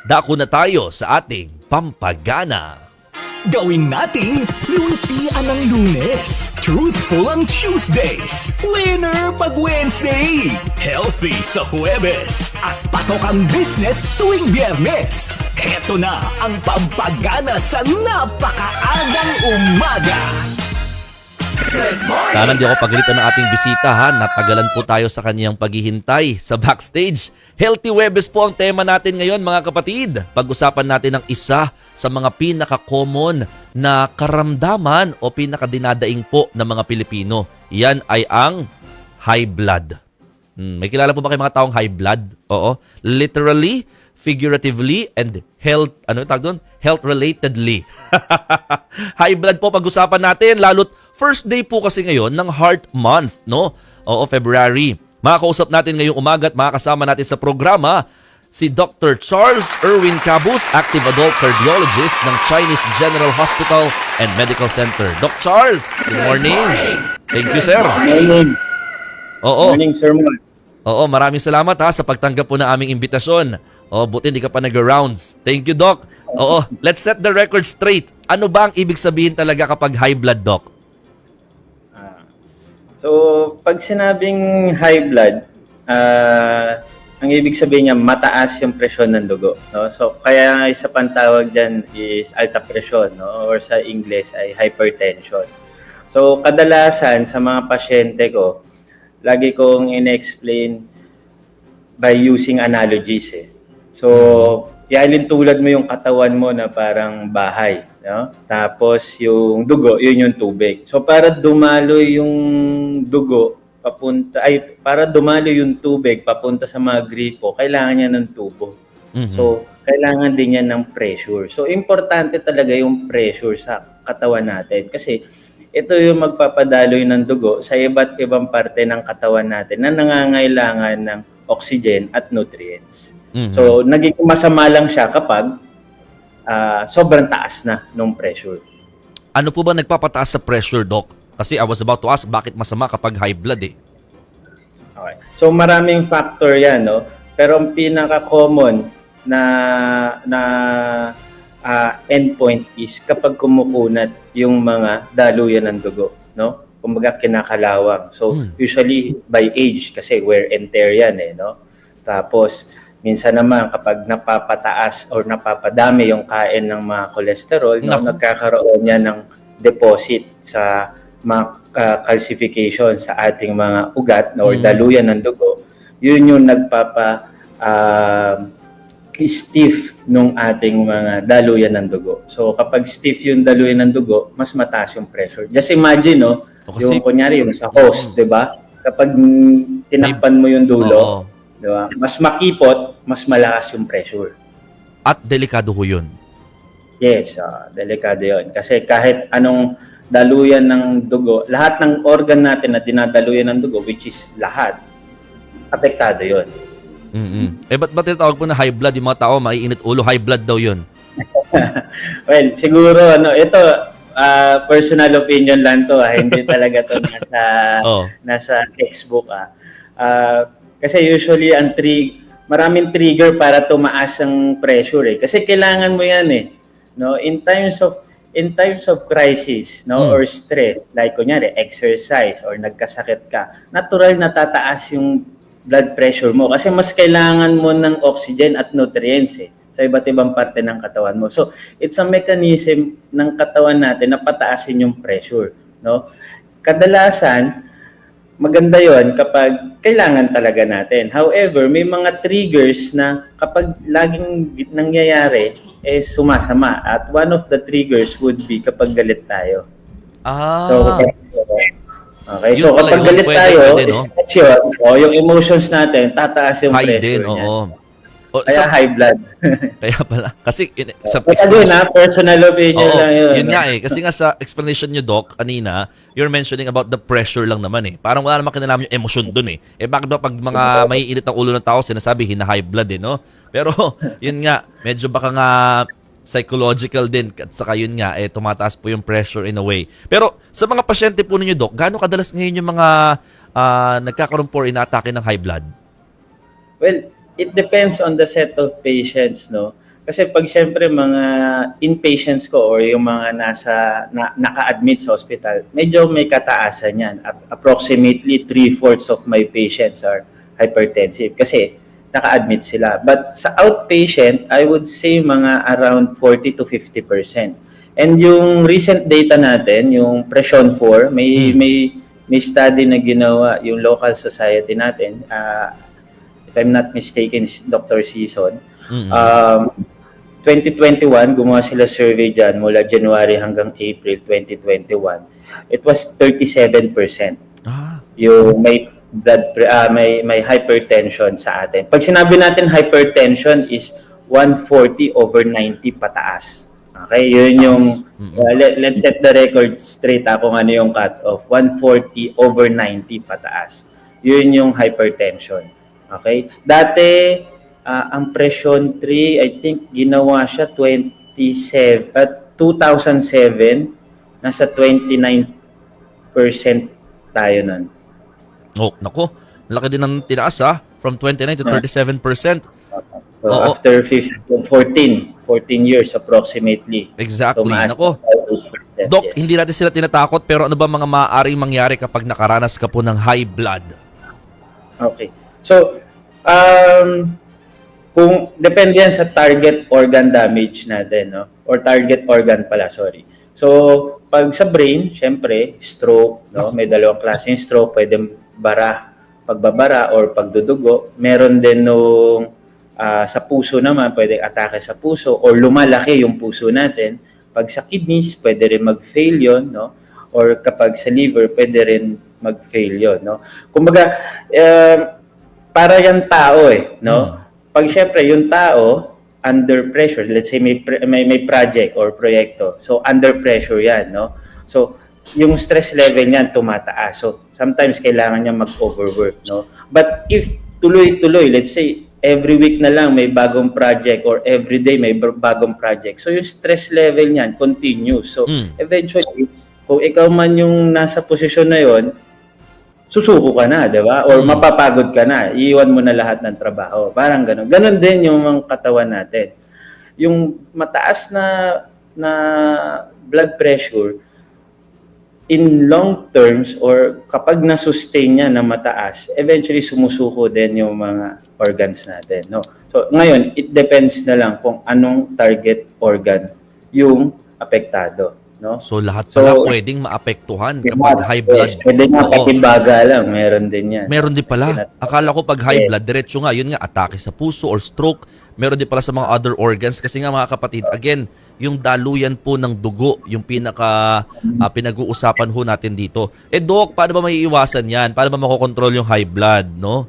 Dako na tayo sa ating pampagana. Gawin nating luntian ng lunes. Truthful ang Tuesdays. Winner pag Wednesday. Healthy sa Huwebes. At patok ang business tuwing Biyernes. Heto na ang pampagana sa napakaagang umaga. Sana hindi ako pagalitan ng ating bisita ha. Natagalan po tayo sa kaniyang paghihintay sa backstage. Healthy Webes po ang tema natin ngayon mga kapatid. Pag-usapan natin ang isa sa mga pinaka-common na karamdaman o pinaka-dinadaing po ng mga Pilipino. Yan ay ang high blood. Hmm, may kilala po ba kayo mga taong high blood? Oo. Literally, figuratively, and health, ano tawag doon? Health relatedly. high blood po pag-usapan natin, lalo't first day po kasi ngayon ng Heart Month, no? Oo, February. Makakausap natin ngayong umaga at makakasama natin sa programa si Dr. Charles Erwin Cabus, Active Adult Cardiologist ng Chinese General Hospital and Medical Center. Doc Charles, good morning. Thank you, sir. Morning. Oo. Morning, Sir. Oo, maraming salamat ha sa pagtanggap po ng aming imbitasyon. Oo, buti hindi ka pa nag-rounds. Thank you, Doc. Oo, let's set the record straight. Ano ba ang ibig sabihin talaga kapag high blood, Doc? So, pag sinabing high blood, ah, ang ibig sabihin niya, mataas yung presyon ng dugo. No? So, kaya isa pang tawag dyan is alta presyon, no? or sa English ay hypertension. So, kadalasan sa mga pasyente ko, lagi kong in-explain by using analogies eh. So, ialin tulad mo yung katawan mo na parang bahay, no? Tapos yung dugo, yun yung tubig. So para dumalo yung dugo papunta ay para dumalo yung tubig papunta sa mga gripo, kailangan niya ng tubo. Mhm. So, kailangan din yan ng pressure. So, importante talaga yung pressure sa katawan natin kasi ito yung magpapadaloy ng dugo sa iba't ibang parte ng katawan natin na nangangailangan ng oxygen at nutrients. Mhm. So, naging masama lang siya kapag ah, sobrang taas na ng pressure. ano po ba nagpapataas sa pressure, Doc? Kasi I was about to ask, bakit masama kapag high blood eh? Okay. So maraming factor 'yan, no? Pero ang pinaka-common na na ah, endpoint is kapag kumukunat yung mga daluyan ng dugo, no? Kumbaga kinakalawang. So Hmm. usually by age kasi wear and tear 'yan eh, no? Tapos minsan naman kapag napapataas or napapadami yung kain ng mga cholesterol, no, Naku. nagkakaroon yan ng deposit sa mga ah, calcification sa ating mga ugat no, or Mm. daluyan ng dugo. Yun yung nagpapa ah, stiff nung ating mga daluyan ng dugo. So kapag stiff yung daluyan ng dugo, mas mataas yung pressure. Just imagine, no, O kasi- yung kunyari yung sa hose, 'di ba? Kapag mm, tinakpan mo yung dulo, Oo. Di ba? Mas makipot, mas malakas yung pressure. At delikado ho yun. Yes, ah, delikado yun. Kasi kahit anong daluyan ng dugo, lahat ng organ natin na dinadaluyan ng dugo, which is lahat, apektado yun. mm Eh, ba't ba tinatawag po na high blood yung mga tao? Maiinit ulo, high blood daw yun. Well, siguro, ano, ito, ah, personal opinion lang to. ah. Hindi talaga to nasa, Oo. nasa textbook. Ah. Ah, kasi usually, ang tri maraming trigger para tumaas ang pressure. Eh. Kasi kailangan mo yan eh. No? In times of in times of crisis no Hmm. or stress like kunyari exercise or nagkasakit ka natural na tataas yung blood pressure mo kasi mas kailangan mo ng oxygen at nutrients eh sa iba't ibang parte ng katawan mo. So, it's a mechanism ng katawan natin na pataasin yung pressure, no? Kadalasan, maganda yon kapag kailangan talaga natin. However, may mga triggers na kapag laging nangyayari, eh sumasama. At one of the triggers would be kapag galit tayo. Ah. So, okay. Yun So, kapag galit Pwede, tayo, pwede, no? stress yun, o yung emotions natin, tataas yung high pressure din, niya. oo. O, Kaya sa- high blood. kaya pala. Kasi in- sa Kaya yun ha, personal opinion Oo, lang yun. yun nga eh. Kasi nga sa explanation nyo, Doc, kanina, you're mentioning about the pressure lang naman eh. Parang wala naman kinalaman yung emosyon dun eh. Eh bakit ba pag mga maiinit ang ulo ng tao, sinasabi, hina-high blood eh, no? Pero, yun nga, medyo baka nga psychological din at saka yun nga eh tumataas po yung pressure in a way. Pero sa mga pasyente po ninyo doc, gaano kadalas ngayon yung mga ah, nagkakaroon po or inaatake ng high blood? Well, it depends on the set of patients, no? Kasi pag syempre mga inpatients ko or yung mga nasa na, naka-admit sa hospital, medyo may kataasan yan. Approximately three-fourths of my patients are hypertensive kasi naka-admit sila. But sa outpatient, I would say mga around 40 to 50%. And yung recent data natin, yung Pression 4, may Hmm. may may study na ginawa yung local society natin. ah, if I'm not mistaken, is Dr. Season. Mm-mm. Um, 2021, gumawa sila survey dyan mula January hanggang April 2021. It was 37% ah, yung may blood ah, may may hypertension sa atin. Pag sinabi natin hypertension is 140 over 90 pataas. Okay, yun yung uh, let, let's set the record straight ah, kung ano yung cut off. 140 over 90 pataas. Yun yung hypertension. Okay? Dati ah, ang presyon 3, I think ginawa siya 27 at 2007 nasa 29% tayo nun. oh, nako. Laki din ng tinaas ha. From 29 to 37%. So Oo. after 15, 14, 14 years approximately. Exactly. tumaas Nako. na 5%, Dok, yes. hindi natin sila tinatakot pero ano ba mga maaaring mangyari kapag nakaranas ka po ng high blood? Okay. So, um, kung depende yan sa target organ damage natin, no? Or target organ pala, sorry. So, pag sa brain, syempre, stroke, no? May dalawang klaseng stroke, pwede bara, pagbabara or pagdudugo. Meron din nung ah, sa puso naman, pwede atake sa puso or lumalaki yung puso natin. Pag sa kidneys, pwede rin mag-fail yun, no? Or kapag sa liver, pwede rin mag-fail yun, no? Kumbaga, eh, para yan tao eh, no? Pag syempre yung tao under pressure, let's say may may, may project or proyekto. So under pressure yan, no? So yung stress level niyan tumataas. So sometimes kailangan niya mag-overwork, no? But if tuloy-tuloy, let's say every week na lang may bagong project or every day may bagong project. So yung stress level niyan continues. So Mm. eventually, kung ikaw man yung nasa posisyon na yon, susuko ka na, di ba? Or Mm. mapapagod ka na, iiwan mo na lahat ng trabaho. Parang ganun. Ganun din yung mga katawan natin. Yung mataas na na blood pressure, in long terms or kapag na-sustain niya na mataas, eventually sumusuko din yung mga organs natin. No? So ngayon, it depends na lang kung anong target organ yung apektado. No? So lahat So, pala pwedeng maapektuhan kapag high blood. Yes, pwede nga Oo. pati baga lang, meron din yan. Meron din pala. Akala ko pag high Yes. blood, diretso nga, yun nga, atake sa puso or stroke. Meron din pala sa mga other organs. Kasi nga mga kapatid, again, yung daluyan po ng dugo, yung pinaka ah, pinag-uusapan ho natin dito. Eh Doc, paano ba may iwasan yan? Paano ba makokontrol yung high blood, no?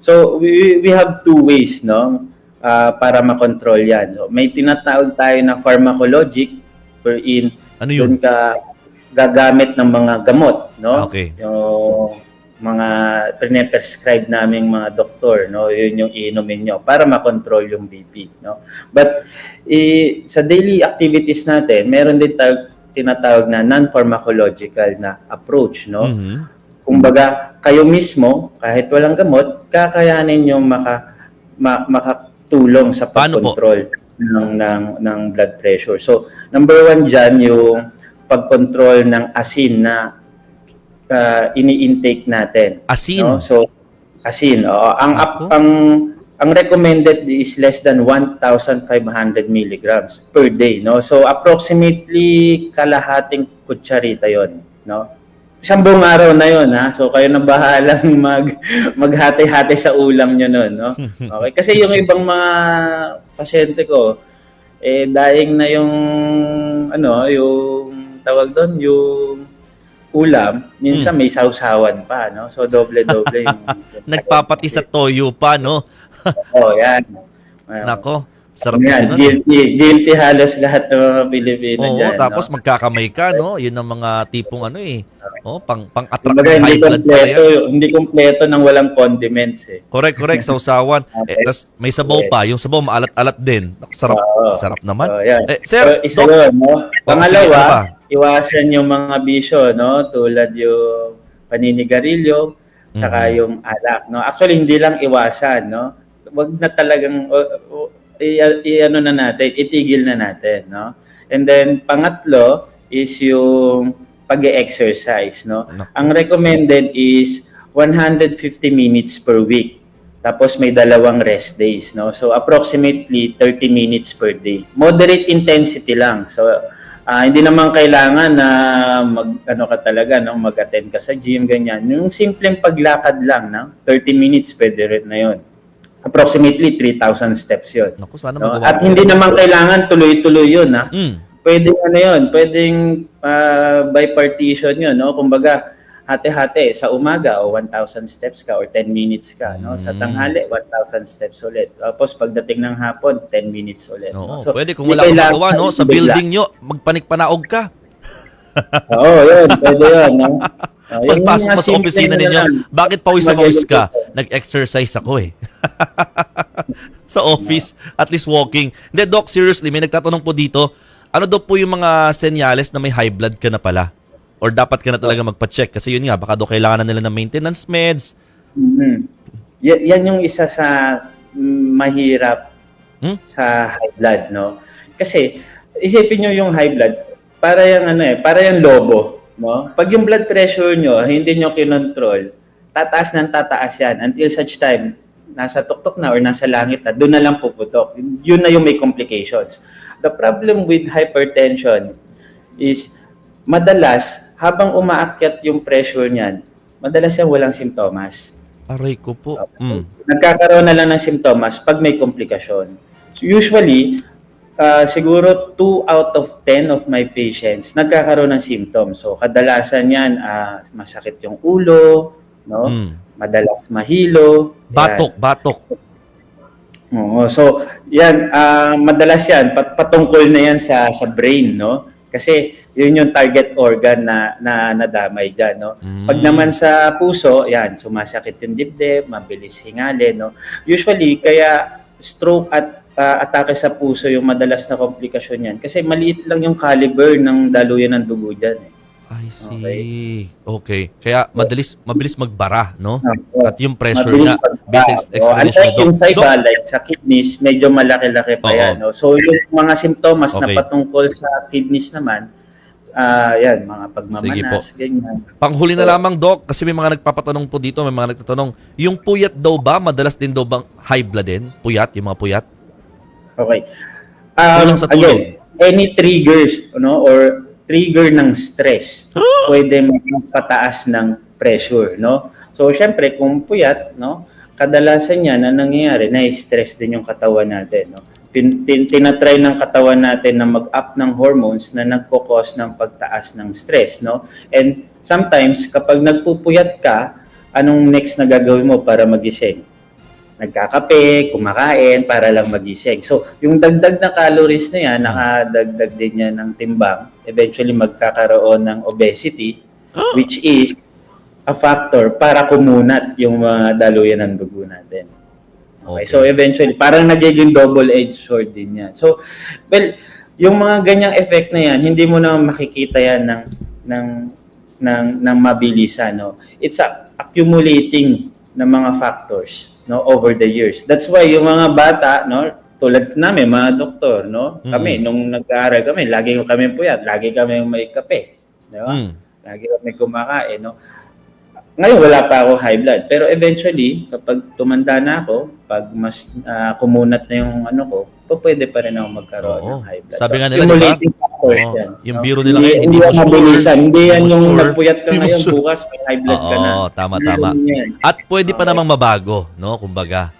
So we we have two ways no ah, para makontrol 'yan. So, may tinatawag tayo na pharmacologic wherein Ano yun? doon ka gagamit ng mga gamot, no? Okay. Yung mga prescribe naming mga doktor, no? Yun yung iinumin nyo para makontrol yung BP, no? But i- sa daily activities natin, meron din tawag, tinatawag na non-pharmacological na approach, no? Mhm. Kumbaga, kayo mismo, kahit walang gamot, kakayanin nyo maka, ma- makatulong sa Paano po? Ng, ng, ng blood pressure. So, number one dyan, yung pag-control ng asin na uh, ini-intake natin. Asin. No? So, asin. Oo. Ang, Ako. ang, ang recommended is less than 1,500 milligrams per day. No? So, approximately kalahating kutsarita yon No? Isang buong araw na yon ha. So, kayo na bahalang mag, maghati-hati sa ulam nyo nun. No? Okay? Kasi yung ibang mga pasyente ko, eh, daing na yung, ano, yung tawag doon, yung ulam, minsan may sausawan pa, no? So, doble-doble yung... Nagpapati sa toyo pa, no? Oh, yan. Nako, sarap Yan, kasi nun. guilty, guilty halos lahat ng mga Pilipino Oo, dyan. tapos no? magkakamay ka, no? Yun ang mga tipong ano eh. Oh, pang pang attract Kumbaga, high blood pala kompleto, yan. hindi kompleto ng walang condiments eh. Correct, correct, sausawan. Okay. Eh, tas may sabaw Yes. pa, yung sabaw maalat-alat din. Sarap, Oo. sarap naman. Oh, yan. Eh, sir, so, isa yun, no? sige, Pangalawa, ano pa? iwasan yung mga bisyo, no? Tulad yung paninigarilyo, saka Mhm. yung alak, no? Actually, hindi lang iwasan, no? Wag na talagang, o- o- i, i- ano na natin, itigil na natin, no? And then pangatlo is yung pag-exercise, no? Naku. Ang recommended is 150 minutes per week. Tapos may dalawang rest days, no? So approximately 30 minutes per day. Moderate intensity lang. So ah, hindi naman kailangan na mag ano ka talaga, no, mag-attend ka sa gym ganyan. Yung simpleng paglakad lang, no? 30 minutes pwede rin na 'yon. Approximately 3,000 steps 'yon. Naku, sana No? At hindi naman kailangan tuloy-tuloy 'yun, ha. Mm. Pwedeng ano 'yon, pwedeng ah, bipartition 'yun, no? Kumbaga hati-hati sa umaga o 1,000 steps ka or 10 minutes ka, no? Sa Mm. tanghali 1,000 steps ulit. Tapos pagdating ng hapon 10 minutes ulit. Oo, no? So, pwede kung wala kang magawa, no? Sa building nyo, magpanikpanaog ka. Oo, yun, pwede 'yun, no? Yung Pagpasok mo sa opisina ninyo, bakit pawis na pawis ka? Nag-exercise ako eh. sa office, at least walking. Hindi, Doc, seriously, may nagtatanong po dito, ano daw po yung mga senyales na may high blood ka na pala? Or dapat ka na talaga magpa-check? Kasi yun nga, baka daw kailangan na nila ng maintenance meds. Mhm. Y- yan yung isa sa mahirap Hmm? sa high blood, no? Kasi isipin nyo yung high blood, para yung ano eh, para yung lobo, no? Pag yung blood pressure nyo, hindi nyo kinontrol, tataas ng tataas yan until such time nasa tuktok na or nasa langit na, doon na lang puputok. Yun na yung may complications. The problem with hypertension is madalas, habang umaakyat yung pressure niyan, madalas yan walang simptomas. Aray ko po. Mm. Nagkakaroon na lang ng simptomas pag may komplikasyon. So usually, ah, siguro 2 out of 10 of my patients nagkakaroon ng symptoms. So kadalasan yan, ah, masakit yung ulo, no? Mm. madalas mahilo. yan. Batok, batok. Oo. So, yan, ah, madalas yan, pat patungkol na yan sa, sa brain, no? Kasi yun yung target organ na, na nadamay dyan, no? Pag Mm. naman sa puso, yan, sumasakit yung dibdib, mabilis hingalin, no? Usually, kaya stroke at ah, atake sa puso yung madalas na komplikasyon yan. Kasi maliit lang yung caliber ng daluyan ng dugo dyan. Eh. I see. Okay. Kaya madalis mabilis magbara, no? Oo. At yung pressure Mabilis ex- Oo, explanation unlike ni Doc. yung sa iba, like sa kidneys, medyo malaki-laki pa Oo. yan. No? So, yung mga simptomas na Okay. patungkol sa kidneys naman, ah yan, mga pagmamanas, ganyan. Panghuli na lamang, Doc, kasi may mga nagpapatanong po dito, may mga nagtatanong, yung puyat daw ba, madalas din daw bang high blood din? Puyat, yung mga puyat? Okay. Um, Kulang sa tulog. Again, any triggers, no, or trigger ng stress, pwede magpataas ng pressure, no? So, syempre, kung puyat, no, kadalasan yan na nangyayari, na-stress din yung katawan natin, no? Tin, tin, tinatry ng katawan natin na mag-up ng hormones na nagkukos ng pagtaas ng stress, no? And sometimes, kapag nagpupuyat ka, anong next na gagawin mo para magising? Nagkakape, kumakain para lang magising. So, yung dagdag na calories na yan, nakadagdag din yan ng timbang, eventually magkakaroon ng obesity, which is a factor para kumunat yung mga daluyan ng dugo natin. Okay. Okay. So, eventually, parang nagiging double-edged sword din yan. So, well, yung mga ganyang effect na yan, hindi mo na makikita yan ng, ng, ng, ng mabilisan. No? It's a accumulating ng mga factors no over the years. That's why yung mga bata no tulad namin mga doktor no kami Mm. nung nag-aaral kami lagi kami puyat, lagi kami may kape, di ba? Mm. Lagi kami kumakain no. Ngayon wala pa ako high blood pero eventually kapag tumanda na ako, pag mas ah, kumunat na yung ano ko, pwede pa rin ako magkaroon Oo. ng high blood. Sabi nga nila, di ba? Factors Oo. yan, Yung biro nila hindi, hindi hindi yan mo sure. mabilisan. Hindi yan yung nagpuyat ka ngayon, bukas may high blood ka na. Oo, tama, tama. At pwede pa namang mabago, no? Kumbaga.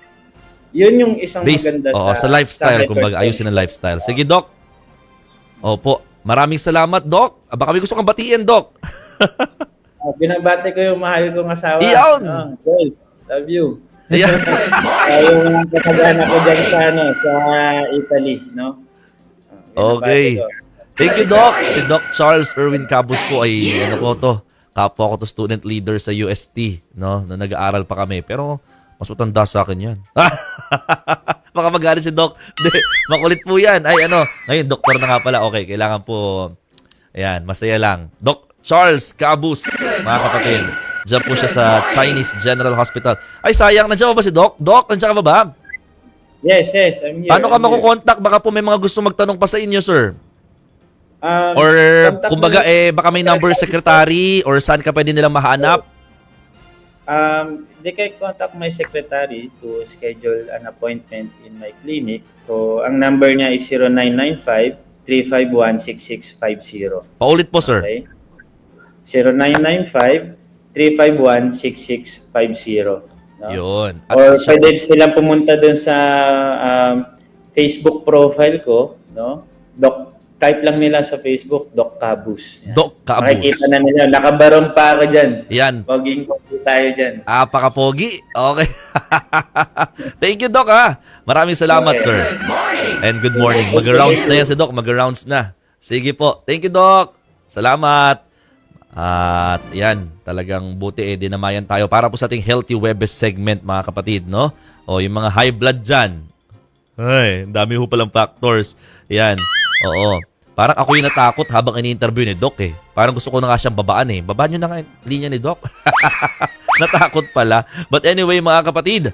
Yun yung isang Based, maganda oo, sa, lifestyle, kumbaga, ayusin ang lifestyle. Sige, Doc. Opo. Maraming salamat, Doc. Ah, Baka may gusto kang batiin, Doc. Uh, binabati ko yung mahal kong asawa. Iyon! Ah, Joel, love you. Ayan. Yung kasagana ko dyan sa, ano, sa Italy, no? Ah, Okay. Thank you, Doc. Si Doc Charles Erwin Cabos po ay, ano ko to, kapwa ko to student leader sa UST, no? Na nag-aaral pa kami. Pero, mas matanda sa akin yan. Baka magalit si Doc. Hindi, makulit po yan. Ay, ano, ngayon, doktor na nga pala. Okay, kailangan po, ayan, masaya lang. Doc Charles Cabos, mga kapatid. Diyan po siya sa Chinese General Hospital. Ay, sayang, nandiyan ba si Doc? Doc, nandiyan ka ba ba? Yes, yes, I'm here. Paano ka I'm here. Baka po may mga gusto magtanong pa sa inyo, sir. Um, Or kumbaga eh baka may number secretary or saan ka pwede nilang mahanap? Um, they can contact my secretary to schedule an appointment in my clinic. So, ang number niya is 0995-351-6650. Paulit po, sir. Okay? 0995-351-6650. No? Yun. At Or siya- pwede silang pumunta dun sa um, Facebook profile ko, no? Doc, type lang nila sa Facebook, Doc Cabus. Yan. Doc Cabus. Makikita na nila. Nakabarong pa ako dyan. Yan. Poging pogi tayo dyan. Apaka-pogi. Okay. Thank you, Doc, ha. Maraming salamat, Okay. sir. And good morning. Mag-rounds na yan si Doc. Mag-rounds na. Sige po. Thank you, Doc. Salamat. At yan, talagang buti eh, dinamayan tayo para po sa ating Healthy Webes segment, mga kapatid, no? O, yung mga high blood dyan. Ay, dami ho palang factors. Yan. Oo. Parang ako yung natakot habang ini-interview ni Doc eh. Parang gusto ko na nga siyang babaan eh. Babaan nyo na nga yung linya ni Doc. natakot pala. But anyway, mga kapatid,